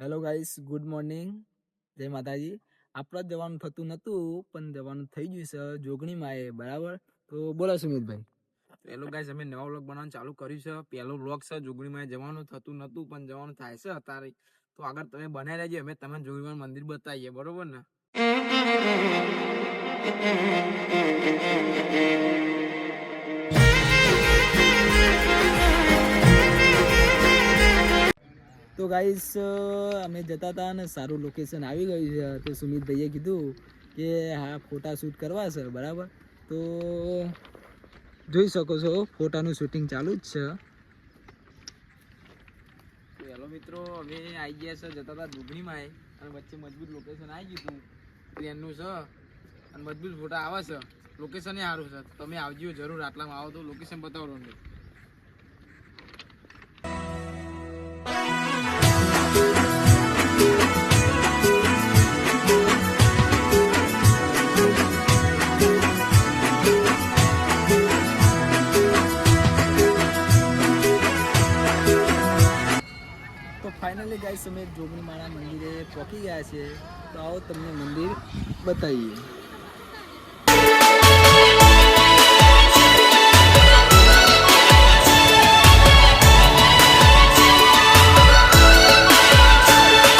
Hello guys good morning જય માતાજી. આપણે જવાનું થતું નહોતું પણ જવાનું થઈ ગયું છે જોગણીમાં એ બરાબર? તો બોલો સુમિતભાઈ. હેલો ગાઈસ અમે નવા બ્લોગ બનાવવાનું ચાલુ કર્યું છે. પહેલો બ્લોગ છે જોગણીમાં જવાનું થતું નહોતું પણ જવાનું થાય છે અત્યારે. તો આગળ તમે બનાવી લેજો, અમે તમને જોગણીમાં મંદિર બતાવીએ, બરોબર ને? તો ગાઈસ અમે જતા હતા અને સારું લોકેશન આવી ગયું છે. તો સુમિતભાઈએ કીધું કે હા ફોટા શૂટ કરવા છે, બરાબર? તો જોઈ શકો છો ફોટાનું શૂટિંગ ચાલુ જ છે. હેલો મિત્રો, અમે આવી ગયા છે, જતા હતા દુબળીમાં અને વચ્ચે મજબૂત લોકેશન આવી ગયું ટ્રેનનું છે. અને મજબૂત ફોટા આવે છે. લોકેશન સારું છે. તમે આવજો જરૂર, આટલામાં આવો તો લોકેશન બતાવો ફાઇનલી ગાઈસ અમે જોગણી મારા મંદિરે પહોંચી ગયા છે તો આવો તમને મંદિર બતાવીએ.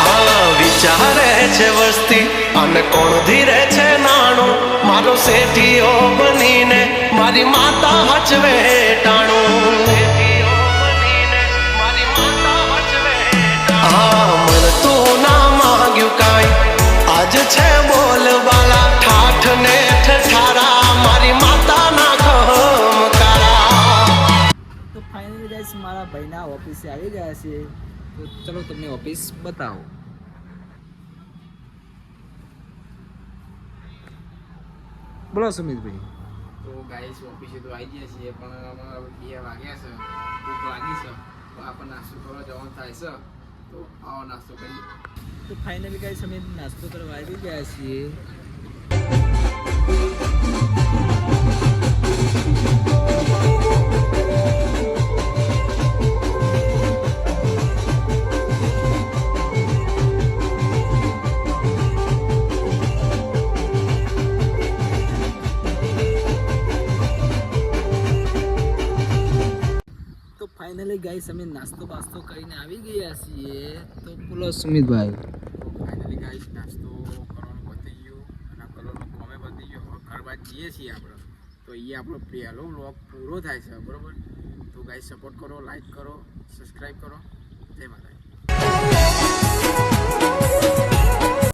આ વિચારે છે વસ્તી, અને કોણ ધીરે છે નાણું? મારો શેઠીઓ બનીને મારી માતા હચવે ટાણું. ભાઈના ઓફિસે આવી ગયા છે તો ચલો તમને ઓફિસ બતાવો બોલો સુમિતભાઈ તો ગાઈસ ઓફિસે તો આવી ગયા છીએ પણ હમણાં બે વાગ્યા છે ભૂખ લાગી છે તો આપણને નાસ્તો કરવા જવાનું થાય છે તો આવો નાસ્તો કરીએ તો ફાઇનલી ગાઈસ અમે નાસ્તો કરવા આવી ગયા છીએ ફાઇનલી ગાઈસ અમે નાસ્તો બાસ્તો કરીને આવી ગયા છીએ. તો બોલો સુમિતભાઈ. ફાઇનલી ગાઈસ નાસ્તો કરવાનું પતી ગયું. અને કલરનો કોમે પતી ગયો. હવે ઘર બાદ જઈએ છીએ આપણે. તો એ આપણો પહેલો વ્લોગ પૂરો થાય છે, બરાબર? તો ગાઈસ સપોર્ટ કરો લાઈક કરો સબસ્ક્રાઈબ કરો. જય માતાજી.